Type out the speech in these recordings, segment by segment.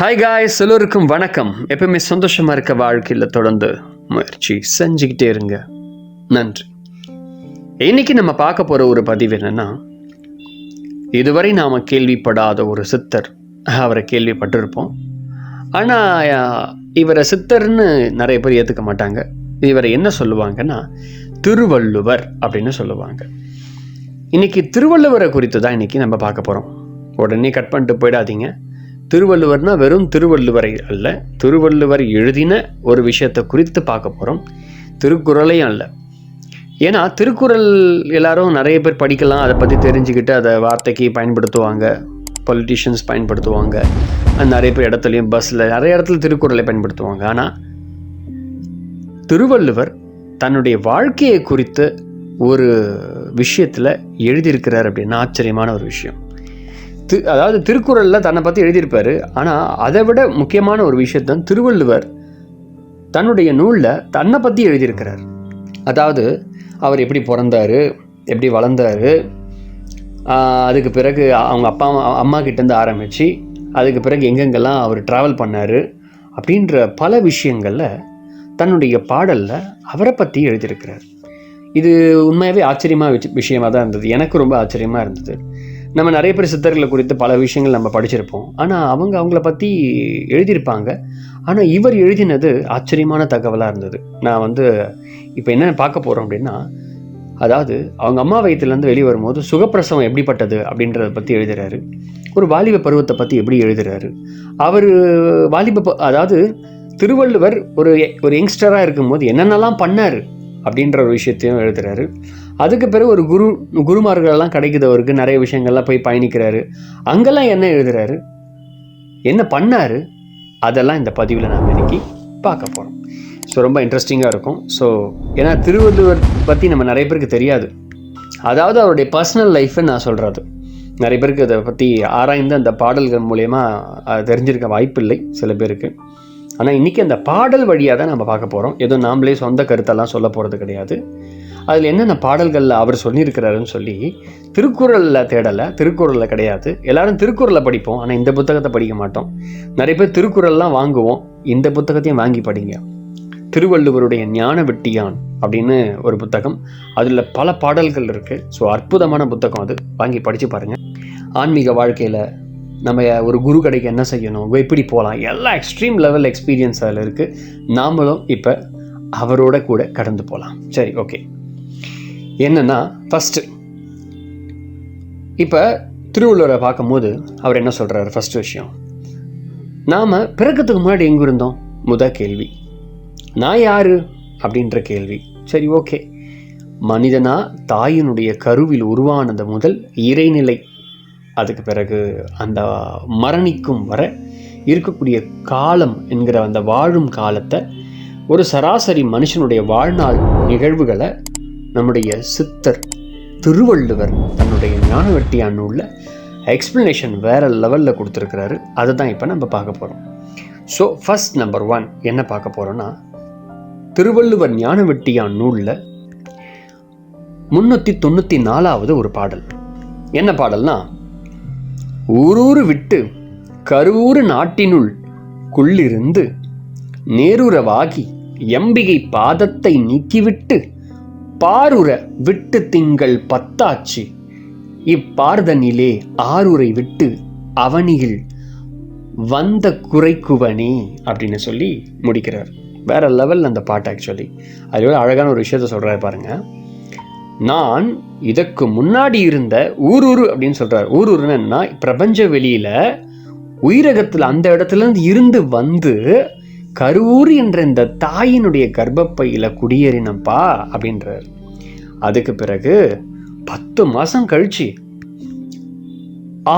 Hi guys எல்லோருக்கும் வணக்கம். எப்பவுமே சந்தோஷமாக இருக்க வாழ்க்கையில் தொடர்ந்து முயற்சி செஞ்சுக்கிட்டே இருங்க. நன்றி. இன்னைக்கு நம்ம பார்க்க போகிற ஒரு பதிவு என்னென்னா இதுவரை நாம் கேள்விப்படாத ஒரு சித்தர் அவரை கேள்விப்பட்டிருப்போம். ஆனால் இவரை சித்தர்னு நிறைய பேர் ஏற்றுக்க மாட்டாங்க. இவரை என்ன சொல்லுவாங்கன்னா திருவள்ளுவர் அப்படின்னு சொல்லுவாங்க. இன்னைக்கு திருவள்ளுவரை குறித்து தான் இன்னைக்கு நம்ம பார்க்க போகிறோம் உடனே கட் பண்ணிட்டு போயிடாதீங்க. திருவள்ளுவர்னா வெறும் திருவள்ளுவரை அல்ல. திருவள்ளுவர் எழுதின ஒரு விஷயத்தை குறித்து பார்க்க போகிறோம் திருக்குறளையும் அல்ல. ஏன்னா திருக்குறள் எல்லாரும் நிறைய பேர் படிக்கலாம். அதை பற்றி தெரிஞ்சுக்கிட்டு அதை வார்த்தைக்கு பயன்படுத்துவாங்க. பொலிட்டிஷியன்ஸ் பயன்படுத்துவாங்க. நிறைய பேர் இடத்துலையும் பஸ்ஸில் நிறைய இடத்துல திருக்குறளை பயன்படுத்துவாங்க. ஆனால் திருவள்ளுவர் தன்னுடைய வாழ்க்கையை குறித்து ஒரு விஷயத்தில் எழுதியிருக்கிறார் அப்படின்னு ஆச்சரியமான ஒரு விஷயம். தி அதாவது திருக்குறளில் தன்னை பற்றி எழுதியிருப்பார். ஆனால் அதை விட முக்கியமான ஒரு விஷயத்தான் திருவள்ளுவர் தன்னுடைய நூலில் தன்னை பற்றி எழுதியிருக்கிறார். அதாவது அவர் எப்படி பிறந்தார் எப்படி வளர்ந்தார் அதுக்கு பிறகு அவங்க அப்பா அம்மா கிட்டேருந்து ஆரம்பித்து அதுக்கு பிறகு எங்கெங்கெல்லாம் அவர் ட்ராவல் பண்ணார் அப்படின்ற பல விஷயங்களில் தன்னுடைய பாடலில் அவரை பற்றி எழுதியிருக்கிறார். இது உண்மையாகவே ஆச்சரியமாக விஷயமாக தான் இருந்தது. எனக்கு ரொம்ப ஆச்சரியமாக இருந்தது. நம்ம நிறைய பேர் சித்தர்களை குறித்து பல விஷயங்கள் நம்ம படிச்சிருப்போம். ஆனால் அவங்க அவங்கள பற்றி எழுதியிருப்பாங்க. ஆனால் இவர் எழுதினது ஆச்சரியமான தகவலாக இருந்தது. நான் வந்து இப்போ என்ன பார்க்க போகிறோம் அப்படின்னா அதாவது அவங்க அம்மா வயிற்றுலேருந்து வெளியே வரும்போது சுகப்பிரசவம் எப்படிப்பட்டது அப்படின்றத பற்றி எழுதுகிறாரு ஒரு வாலிப பருவத்தை பற்றி எப்படி எழுதுகிறாரு அவர் வாலிப ப- அதாவது திருவள்ளுவர் ஒரு ஒரு யங்ஸ்டராக இருக்கும்போது என்னென்னலாம் பண்ணார் அப்படின்ற ஒரு விஷயத்தையும் எழுதுகிறாரு அதுக்கு பிறகு ஒரு குரு குருமார்கள்லாம் கிடைக்குது அவருக்கு. நிறைய விஷயங்கள்லாம் போய் பயணிக்கிறாரு. அங்கெல்லாம் என்ன எழுதுறாரு? என்ன பண்ணாரு? அதெல்லாம் இந்த பதிவில் நாம் இன்னைக்கு பார்க்க போகிறோம் ஸோ ரொம்ப இன்ட்ரெஸ்டிங்காக இருக்கும். ஸோ ஏன்னா திருவள்ளுவர் பற்றி நம்ம நிறைய பேருக்கு தெரியாது. அதாவது அவருடைய பர்சனல் லைஃப்னு நான் சொல்கிறது நிறைய பேருக்கு அதை பற்றி ஆராய்ந்து அந்த பாடல்கள் மூலயமா அது தெரிஞ்சிருக்க வாய்ப்பில்லை சில பேருக்கு. ஆனால் இன்றைக்கி அந்த பாடல் வழியாக தான் நம்ம பார்க்க போகிறோம் ஏதோ நாமளே சொந்த கருத்தெல்லாம் சொல்ல போகிறது கிடையாது. அதில் என்னென்ன பாடல்களில் அவர் சொல்லியிருக்கிறாருன்னு சொல்லி திருக்குறளில் தேடலை திருக்குறளில் கிடையாது. எல்லாரும் திருக்குறளை படிப்போம் ஆனால் இந்த புத்தகத்தை படிக்க மாட்டோம். நிறைய பேர் திருக்குறள்லாம் வாங்குவோம் இந்த புத்தகத்தையும் வாங்கி படிங்க. திருவள்ளுவருடைய ஞான வெட்டியான் அப்படின்னு ஒரு புத்தகம். அதில் பல பாடல்கள் இருக்குது ஸோ அற்புதமான புத்தகம் அது. வாங்கி படித்து பாருங்கள் ஆன்மீக வாழ்க்கையில் நம்ம ஒரு குரு கடைக்கு என்ன செய்யணும் எப்படி போகலாம் எல்லா எக்ஸ்ட்ரீம் லெவல் எக்ஸ்பீரியன்ஸ் அதில் இருக்குது நாமளும் இப்போ அவரோட கூட கடந்து போகலாம் சரி ஓகே என்னன்னா ஃபஸ்ட்டு இப்போ திருவள்ளுவரை பார்க்கும்போது அவர் என்ன சொல்கிறாரு ஃபஸ்ட் விஷயம். நாம் பிறக்கிறதுக்கு முன்னாடி எங்கே இருந்தோம்? முத கேள்வி. நான் யார்? அப்படின்ற கேள்வி. சரி ஓகே மனிதனா தாயினுடைய கருவில் உருவானது முதல் இறைநிலை. அதுக்கு பிறகு அந்த மரணிக்கும் வர இருக்கக்கூடிய காலம் என்கிற அந்த வாழும் காலத்தை ஒரு சராசரி மனுஷனுடைய வாழ்நாள் நிகழ்வுகளை நம்முடைய சித்தர் திருவள்ளுவர் தன்னுடைய ஞானவெட்டியான் நூலில் எக்ஸ்பிளனேஷன் வேறு லெவலில் கொடுத்துருக்கிறாரு. அதை தான் இப்போ நம்ம பார்க்க போகிறோம் ஸோ ஃபஸ்ட் நம்பர் ஒன் என்ன பார்க்க போகிறோன்னா திருவள்ளுவர் ஞானவெட்டியான் நூலில் முன்னூற்றி தொண்ணூற்றி நாலாவது ஒரு பாடல். என்ன பாடல்னா ஊரூரு விட்டு கருவூரு நாட்டினுள் குள்ளிருந்து நேருறவாகி எம்பிகை பாதத்தை நீக்கிவிட்டு பாருர விட்டு திங்கள் பத்தாச்சு. இப்பார்தனிலே ஆருரை விட்டு அவனியில் வந்த குறைக்குவனே அப்படின்னு சொல்லி முடிக்கிறார். வேற லெவல் அந்த பாட்டு ஆக்சுவலி அது அழகான ஒரு விஷயத்த சொல்கிறாரு பாருங்க. நான் இதற்கு முன்னாடி இருந்த ஊரூரு அப்படின்னு சொல்றாரு. ஊரூருன்னு என்ன பிரபஞ்ச வெளியில் உயிரகத்தில் அந்த இடத்துல இருந்து வந்து கருவூர் என்ற இந்த தாயினுடைய கர்ப்பப்பையில் குடியேறினப்பா அப்படின்றார். அதுக்கு பிறகு பத்து மாதம் கழிச்சு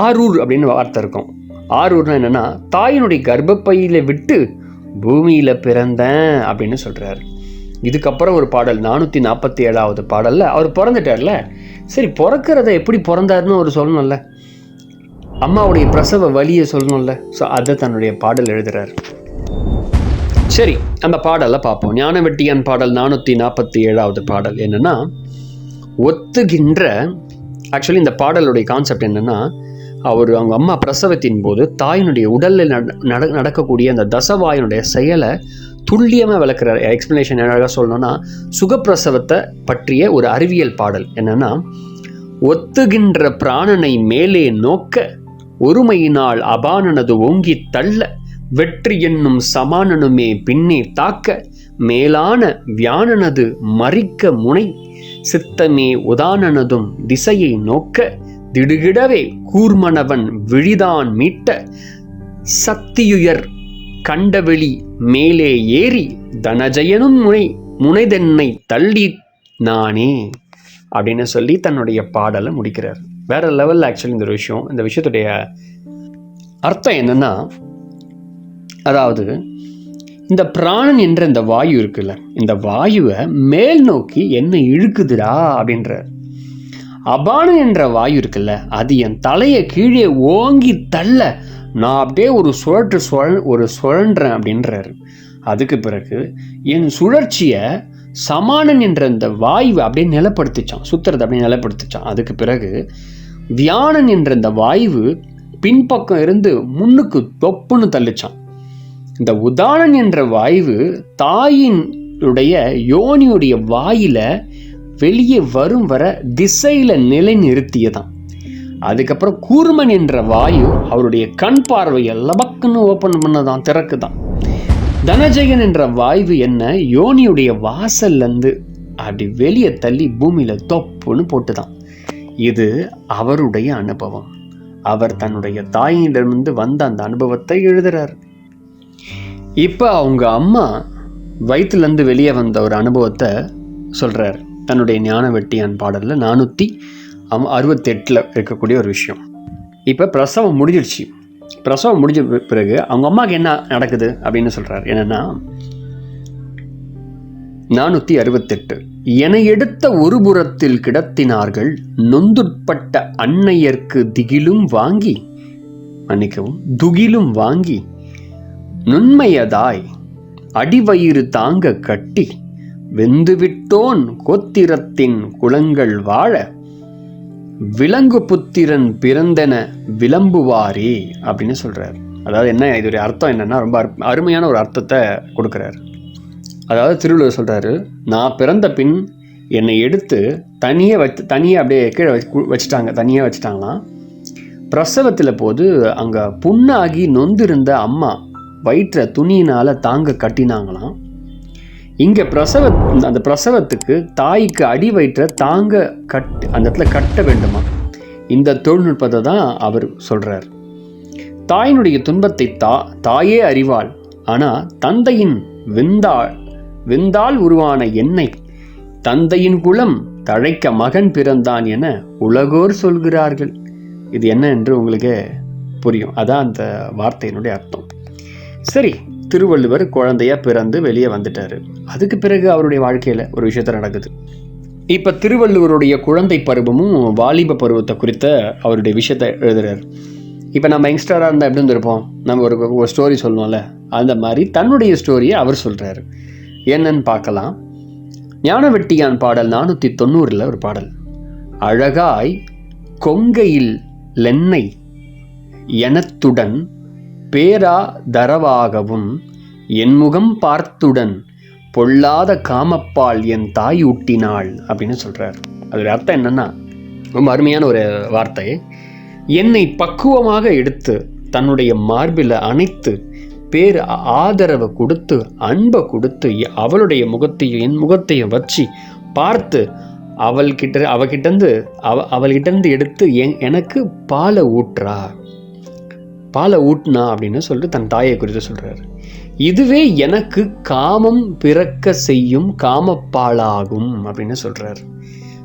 ஆரூர் அப்படின்னு வார்த்தை இருக்கும். ஆரூர்னா என்னன்னா தாயினுடைய கர்ப்பப்பையில விட்டு பூமியில பிறந்தேன் அப்படின்னு சொல்றாரு. இதுக்கப்புறம் ஒரு பாடல் நானூற்றி நாற்பத்தி ஏழாவது பாடலில் அவர் பிறந்துட்டார்ல. சரி பிறக்கிறத எப்படி பிறந்தாருன்னு அவர் சொல்லணும்ல. அம்மாவுடைய பிரசவ வழியை சொல்லணும்ல. ஸோ அதை தன்னுடைய பாடல் எழுதுறாரு. சரி அந்த பாடலை பார்ப்போம். ஞானவெட்டியான் பாடல் நானூற்றி நாற்பத்தி ஏழாவது பாடல் என்னென்னா ஒத்துகின்ற ஆக்சுவலி இந்த பாடலுடைய கான்செப்ட் என்னென்னா அவர் அவங்க அம்மா பிரசவத்தின் போது தாயினுடைய உடலில் நட நட- நடக்கக்கூடிய அந்த தசவாயினுடைய செயலை துல்லியமாக விளக்குறார். எக்ஸ்ப்ளனேஷன் அழகாக சொல்லணும்னா சுகப்பிரசவத்தை பற்றிய ஒரு அறிவியல் பாடல் என்னென்னா ஒத்துகின்ற பிராணனை மேலே நோக்க ஒருமையினால் அபானனது ஓங்கி தள்ள வெற்றி என்னும் சமானனுமே பின்னே தாக்க மேலான வியானனது மறிக்க முனை சித்தமே உதானனதும் திசையை நோக்க திடுகிடவே கூர்மணவன் விழிதான் மீட்ட சக்தியுயர் கண்டவெளி மேலே ஏறி தனஜயனும் முனை முனைதென்னை தள்ளி நானே அப்படின்னு சொல்லி தன்னுடைய பாடலை முடிக்கிறார். வேற லெவலில் ஆக்சுவலி இந்த விஷயம் இந்த விஷயத்துடைய அர்த்தம் என்னன்னா அதாவது இந்த பிராணன் என்ற இந்த வாயு இருக்குல்ல இந்த வாயுவை மேல் நோக்கி என்ன இழுக்குதுடா அப்படின்றார் அபானன் என்ற வாயு இருக்குல்ல அது என் தலையை கீழே ஓங்கி தள்ள நான் அப்படியே ஒரு சுழற்று சுழ ஒரு சுழன்றேன் அப்படின்றாரு. அதுக்கு பிறகு என் சுழற்சியை சமானன் என்ற இந்த வாயுவை அப்படியே நிலப்படுத்திச்சான் சுத்துறதை அப்படியே நிலப்படுத்திச்சான். அதுக்கு பிறகு வியானன் என்ற இந்த வாயு பின்பக்கம் இருந்து முன்னுக்கு தொப்புன்னு தள்ளிச்சான். இந்த உதானன் என்ற வாய்வு தாயினுடைய யோனியுடைய வாயில வெளியே வரும் வர திசையில நிலை நிறுத்தியதான் அதுக்கப்புறம் கூர்மன் என்ற வாயு அவருடைய கண் பார்வையை லபக்குன்னு ஓப்பன் பண்ணதான் திறக்குதான் தனஜெயன் என்ற வாய்வு என்ன? யோனியுடைய வாசல்ல இருந்து அப்படி வெளியே தள்ளி பூமியில தொப்புன்னு போட்டுதான் இது அவருடைய அனுபவம். அவர் தன்னுடைய தாயிடமிருந்து வந்த அந்த அனுபவத்தை எழுதுறாரு. இப்போ அவங்க அம்மா வயிற்றுலேருந்து வெளியே வந்த ஒரு அனுபவத்தை சொல்கிறார் தன்னுடைய ஞான வெட்டியான் பாடலில் நானூற்றி அம் அறுபத்தெட்டில் இருக்கக்கூடிய ஒரு விஷயம். இப்போ பிரசவம் முடிஞ்சிடுச்சு. பிரசவம் முடிஞ்ச பிறகு அவங்க அம்மாவுக்கு என்ன நடக்குது அப்படின்னு சொல்கிறார் என்னன்னா நானூற்றி அறுபத்தெட்டு என எடுத்த ஒரு புறத்தில் கிடத்தினார்கள் நொந்துட்பட்ட அன்னையர்க்கு திகிலும் வாங்கி மன்னிக்கவும் துகிலும் வாங்கி நுண்மையதாய் அடிவயிறு தாங்க கட்டி வெந்துவிட்டோன் கோத்திரத்தின் குளங்கள் வாழ விலங்கு புத்திரன் பிறந்தென விளம்புவாரே அப்படின்னு சொல்கிறார் அதாவது என்ன இதோடைய அர்த்தம் என்னன்னா ரொம்ப அரு- அருமையான ஒரு அர்த்தத்தை கொடுக்குறார். அதாவது திருவள்ளுவர் சொல்கிறாரு நான் பிறந்த பின் என்னை எடுத்து தனியே வச்சு தனியே அப்படியே கீழே வச்சு கு- வச்சுட்டாங்க தனியாக வச்சுட்டாங்களாம். பிரசவத்தில் போது அங்கே புண்ணாகி நொந்திருந்த அம்மா வயிற்றை துணியினால் தாங்க கட்டினாங்களாம். இங்கே பிரசவ அந்த பிரசவத்துக்கு தாய்க்கு அடி வயிற்றை தாங்க கட் அந்த இடத்துல கட்ட வேண்டுமா இந்த தொழில்நுட்பத்தை தான் அவர் சொல்கிறார் தாயினுடைய துன்பத்தை தா தாயே அறிவாள். ஆனால் தந்தையின் விந்தாள் விந்தால் உருவான எண்ணெய் தந்தையின் குலம் தழைக்க மகன் பிறந்தான் என உலகோர் சொல்கிறார்கள். இது என்ன என்று உங்களுக்கு புரியும். அதான் அந்த வார்த்தையினுடைய அர்த்தம். சரி திருவள்ளுவர் குழந்தையா பிறந்து வெளியே வந்துட்டாரு. அதுக்கு பிறகு அவருடைய வாழ்க்கையில ஒரு விஷயத்த நடக்குது. இப்ப திருவள்ளுவருடைய குழந்தை பருவமும் வாலிப பருவத்தை குறித்த அவருடைய விஷயத்தை எழுதுறாரு. இப்போ நம்ம யங்ஸ்டராக இருந்தால் எப்படி இருந்திருப்போம்? நம்ம ஒரு ஒரு ஸ்டோரி சொல்லுவோம்ல அந்த மாதிரி தன்னுடைய ஸ்டோரியை அவர் சொல்றாரு. என்னன்னு பார்க்கலாம். ஞானவெட்டியான் பாடல் நானூற்றி தொண்ணூறில் ஒரு பாடல். அழகாய் கொங்கையில் லென்னை எனத்துடன் பேரா தரவாகவும் என் முகம் பார்த்துடன் பொல்லாத காமப்பால் என் தாய் ஊட்டினாள் அப்படின்னு சொல்கிறார் அதில் அர்த்தம் என்னன்னா ரொம்ப அருமையான ஒரு வார்த்தை. என்னை பக்குவமாக எடுத்து தன்னுடைய மார்பில் அணைத்து பேர் ஆதரவை கொடுத்து அன்பை கொடுத்து அவளுடைய முகத்தையும் என் முகத்தையும் வச்சு பார்த்து அவள்கிட்ட அவகிட்டேருந்து அவ அவள்கிட்டேருந்து எடுத்து என் எனக்கு பாலை ஊற்றுறா பாலை ஊட்டினா அப்படின்னு சொல்லிட்டு தன் தாயை குறித்து சொல்கிறாரு இதுவே எனக்கு காமம் பிறக்க செய்யும் காமப்பாலாகும் அப்படின்னு சொல்கிறார்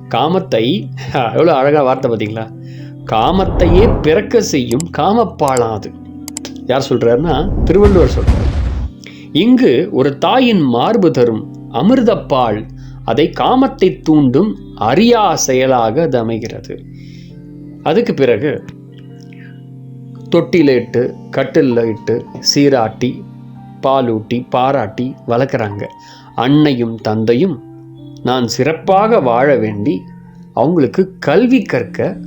காமத்தை எவ்வளோ அழகாக வார்த்தை பார்த்தீங்களா? காமத்தையே பிறக்க செய்யும் காமப்பாலாது. யார் சொல்கிறாருன்னா திருவள்ளுவர் சொல்கிறார் இங்கு ஒரு தாயின் மார்பு தரும் அமிர்தப்பால் அதை காமத்தை தூண்டும் அரியா செயலாக அது அமைகிறது. அதுக்கு பிறகு தொட்டியில் இட்டு கட்டிலில் இட்டு சீராட்டி பாலூட்டி பாராட்டி வளர்க்குறாங்க. அன்னையும் தந்தையும் நான் சிறப்பாக வாழ வேண்டி அவங்களுக்கு கல்வி கற்க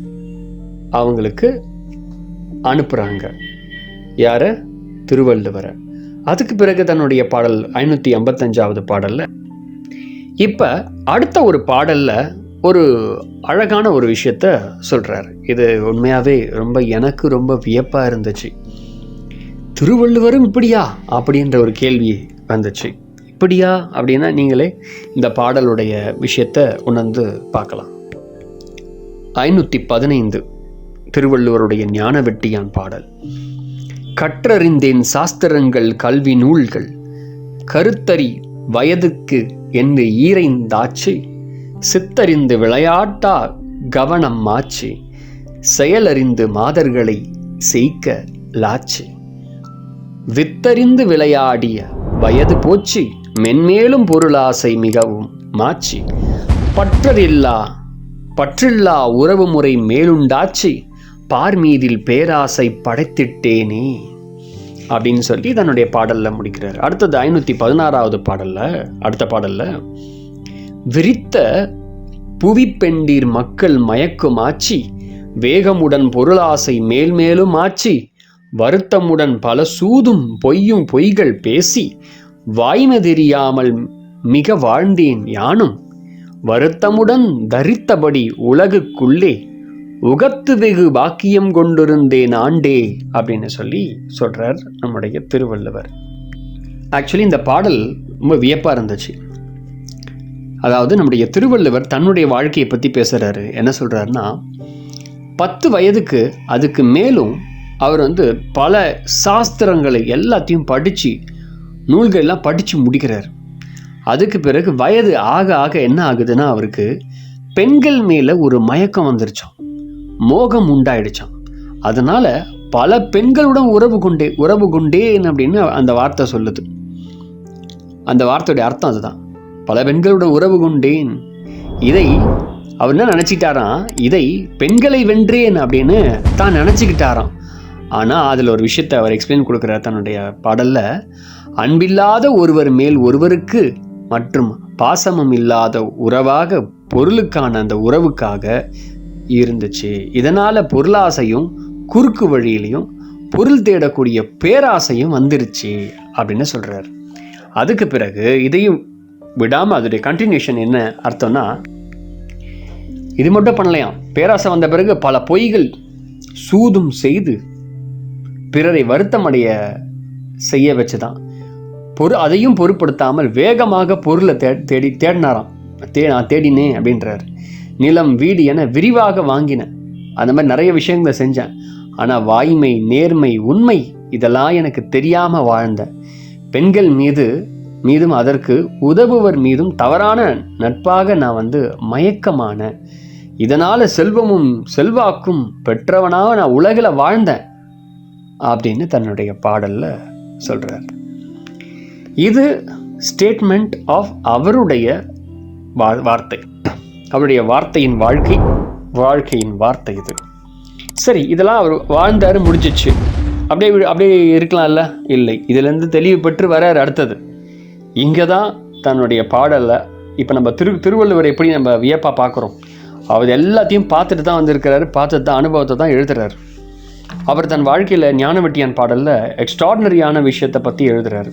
அவங்களுக்கு அனுப்புகிறாங்க யார? திருவள்ளுவரை. அதுக்கு பிறகு தன்னுடைய பாடல் ஐநூற்றி ஐம்பத்தஞ்சாவது பாடலில். இப்போ அடுத்த ஒரு பாடலில் ஒரு அழகான ஒரு விஷயத்த சொல்கிறார் இது உண்மையாகவே ரொம்ப எனக்கு ரொம்ப வியப்பாக இருந்துச்சு. திருவள்ளுவரும் இப்படியா? அப்படின்ற ஒரு கேள்வி வந்துச்சு. இப்படியா? அப்படின்னா நீங்களே இந்த பாடலுடைய விஷயத்தை உணர்ந்து பார்க்கலாம். ஐநூற்றி பதினைந்து திருவள்ளுவருடைய ஞான வெட்டியான் பாடல். கற்றறிந்தேன் சாஸ்திரங்கள் கல்வி நூல்கள். கருத்தறி வயதுக்கு என்று ஈரைந்தாச்சு. சித்தறிந்து விளையாட்டா கவனம் மாச்சு செயலறிந்து மாதர்களை செய்க லாச்சு. வித்தறிந்து விளையாடிய வயது போச்சு மென்மேலும் பொருளாசை மிகவும் மாச்சு. பற்றரில்லா பற்றில்லா உறவு முறை மேலுண்டாச்சு பார் மீதில் பேராசை படைத்திட்டேனே. அப்படின்னு சொல்லி தன்னுடைய பாடலில் முடிக்கிறார். அடுத்தது ஐநூற்றி பதினாறாவது பாடலில் அடுத்த பாடலில் விரித்த புவிப்பெண்டீர் மக்கள் மயக்கும் ஆட்சி வேகமுடன் பொருளாசை மேல்மேலும் ஆட்சி வருத்தமுடன் பல சூதும் பொய்யும் பொய்கள் பேசி வாய்மை தெரியாமல் மிக வாழ்ந்தேன் யானும். வருத்தமுடன் தரித்தபடி உலகுக்குள்ளே உகத்து வெகு பாக்கியம் கொண்டிருந்தேன் ஆண்டே அப்படின்னு சொல்லி சொல்றார் நம்முடைய திருவள்ளுவர். ஆக்சுவலி இந்த பாடல் ரொம்ப வியப்பாக இருந்துச்சு. அதாவது நம்முடைய திருவள்ளுவர் தன்னுடைய வாழ்க்கையை பற்றி பேசுகிறாரு என்ன சொல்கிறாருன்னா பத்து வயதுக்கு அதுக்கு மேலும் அவர் வந்து பல சாஸ்திரங்களை எல்லாத்தையும் படித்து நூல்கள் எல்லாம் படித்து முடிக்கிறார். அதுக்கு பிறகு வயது ஆக ஆக என்ன ஆகுதுன்னா அவருக்கு பெண்கள் மேலே ஒரு மயக்கம் வந்துருச்சாம். மோகம் உண்டாயிடுச்சான் அதனால் பல பெண்களுடன் உறவு கொண்டே உறவு கொண்டேன் அப்படின்னு அந்த வார்த்தை சொல்லுது. அந்த வார்த்தையுடைய அர்த்தம் அதுதான். பல பெண்களுடன் உறவு கொண்டேன். இதை அவர் என்ன நினச்சிட்டாராம் இதை பெண்களை வென்றேன் அப்படின்னு தான் நினச்சிக்கிட்டாராம். ஆனால் அதில் ஒரு விஷயத்தை அவர் எக்ஸ்பிளைன் கொடுக்குறார் தன்னுடைய பாடலில். அன்பில்லாத ஒருவர் மேல் ஒருவருக்கு மற்றும் பாசமும் இல்லாத உறவாக பொருளுக்கான அந்த உறவுக்காக இருந்துச்சு. இதனால் பொருளாசையும் குறுக்கு வழியிலையும் பொருள் தேடக்கூடிய பேராசையும் வந்துருச்சு அப்படின்னு சொல்கிறார் அதுக்கு பிறகு இதையும் விடாமல் அதோடைய கண்டினியூஷன் என்ன அர்த்தம்னா இது மட்டும் பண்ணலையாம். பேராசை வந்த பிறகு பல பொய்கள் சூதும் செய்து பிறரை வருத்தமடைய செய்ய வச்சுதான். பொரு அதையும் பொருட்படுத்தாமல் வேகமாக பொருளை தே தேடி தேடினாராம். தே நான் தேடினேன் அப்படின்றார். நிலம் வீடு என விரிவாக வாங்கினேன் அந்த மாதிரி நிறைய விஷயங்களை செஞ்சேன். ஆனால் வாய்மை நேர்மை உண்மை இதெல்லாம் எனக்கு தெரியாமல் வாழ்ந்த பெண்கள் மீது மீதும் அதற்கு உதவுவர் மீதும் தவறான நட்பாக நான் வந்து மயக்கமான. இதனால் செல்வமும் செல்வாக்கும் பெற்றவனாக நான் உலகில் வாழ்ந்தேன் அப்படின்னு தன்னுடைய பாடலில் சொல்கிறார் இது ஸ்டேட்மெண்ட் ஆஃப் அவருடைய வா- வார்த்தை. அவருடைய வார்த்தையின் வாழ்க்கை வாழ்க்கையின் வார்த்தை இது. சரி இதெல்லாம் அவர் வாழ்ந்தாரு முடிஞ்சிச்சு. அப்படியே அப்படியே இருக்கலாம்ல? இல்லை. இதிலேருந்து தெளிவு பெற்று வரார் அடுத்தது. இங்கே தான் தன்னுடைய பாடலை இப்போ நம்ம திரு திருவள்ளுவர் எப்படி நம்ம வியப்பாக பார்க்குறோம் அவர் எல்லாத்தையும் பார்த்துட்டு தான் வந்திருக்கிறாரு பார்த்துட்டு தான் அனுபவத்தை தான் எழுதுறாரு. அவர் தன் வாழ்க்கையில் ஞானவெட்டியான் பாடலில் எக்ஸ்ட்ராடினரியான விஷயத்தை பற்றி எழுதுறாரு.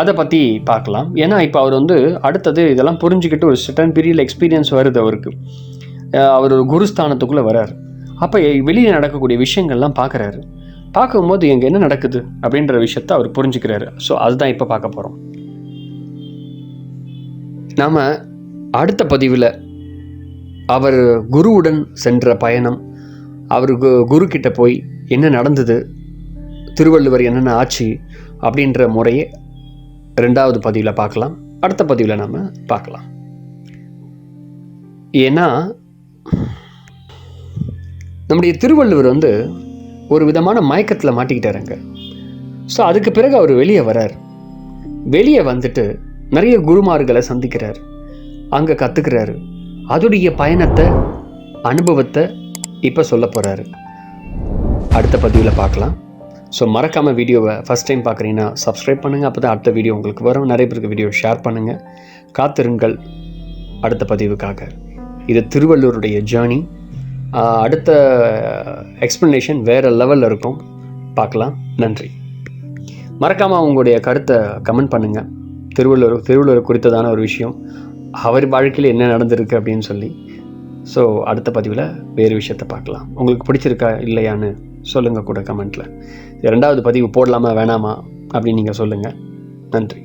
அதை பற்றி பார்க்கலாம். ஏன்னா இப்போ அவர் வந்து அடுத்தது இதெல்லாம் புரிஞ்சுக்கிட்டு ஒரு சட்டன் பீரியட் எக்ஸ்பீரியன்ஸ் வருது அவருக்கு. அவர் ஒரு குருஸ்தானத்துக்குள்ளே வரார் அப்போ வெளியே நடக்கக்கூடிய விஷயங்கள்லாம் பார்க்குறாரு பார்க்கும்போது எங்கே என்ன நடக்குது அப்படின்ற விஷயத்த அவர் புரிஞ்சுக்கிறாரு. ஸோ அதுதான் இப்போ பார்க்க போகிறோம் நாம் அடுத்த பதிவில் அவர் குருவுடன் சென்ற பயணம் அவர் கு- குரு கிட்ட போய் என்ன நடந்தது திருவள்ளுவர் என்னென்ன ஆச்சு அப்படின்ற முறையை ரெண்டாவது பதிவில் பார்க்கலாம். அடுத்த பதிவில் நாம் பார்க்கலாம். ஏன்னா நம்முடைய திருவள்ளுவர் வந்து ஒரு விதமான மயக்கத்தில் மாட்டிக்கிட்டாருங்க ஸோ அதுக்கு பிறகு அவர் வெளியே வரார். வெளியே வந்துட்டு நிறைய குருமார்களை சந்திக்கிறார். அங்கே கற்றுக்கிறாரு அதோடைய பயணத்தை அனுபவத்தை இப்போ சொல்ல போகிறாரு அடுத்த பதிவில் பார்க்கலாம். ஸோ மறக்காமல் வீடியோவை ஃபஸ்ட் டைம் பார்க்குறீங்கன்னா சப்ஸ்கிரைப் பண்ணுங்கள் அப்போ தான் அடுத்த வீடியோ உங்களுக்கு வரும். நிறைய பேருக்கு வீடியோ ஷேர் பண்ணுங்கள் காத்திருங்கள். அடுத்த பதிவுக்காக. இது திருவள்ளூருடைய ஜேர்னி அடுத்த எக்ஸ்ப்ளனேஷன் வேறு லெவலில் இருக்கும். பார்க்கலாம். நன்றி. மறக்காமல் உங்களுடைய கருத்தை கமெண்ட் பண்ணுங்கள் திருவள்ளுவர் திருவள்ளுவர் குறித்ததான ஒரு விஷயம். அவர் வாழ்க்கையில் என்ன நடந்திருக்கு அப்படின்னு சொல்லி. ஸோ அடுத்த பதிவில் வேறு விஷயத்தை பார்க்கலாம். உங்களுக்கு பிடிச்சிருக்கா இல்லையான்னு சொல்லுங்கள் கூட கமெண்ட்டில் ரெண்டாவது பதிவு போடலாமா வேணாமா அப்படின்னு நீங்கள் சொல்லுங்கள் நன்றி.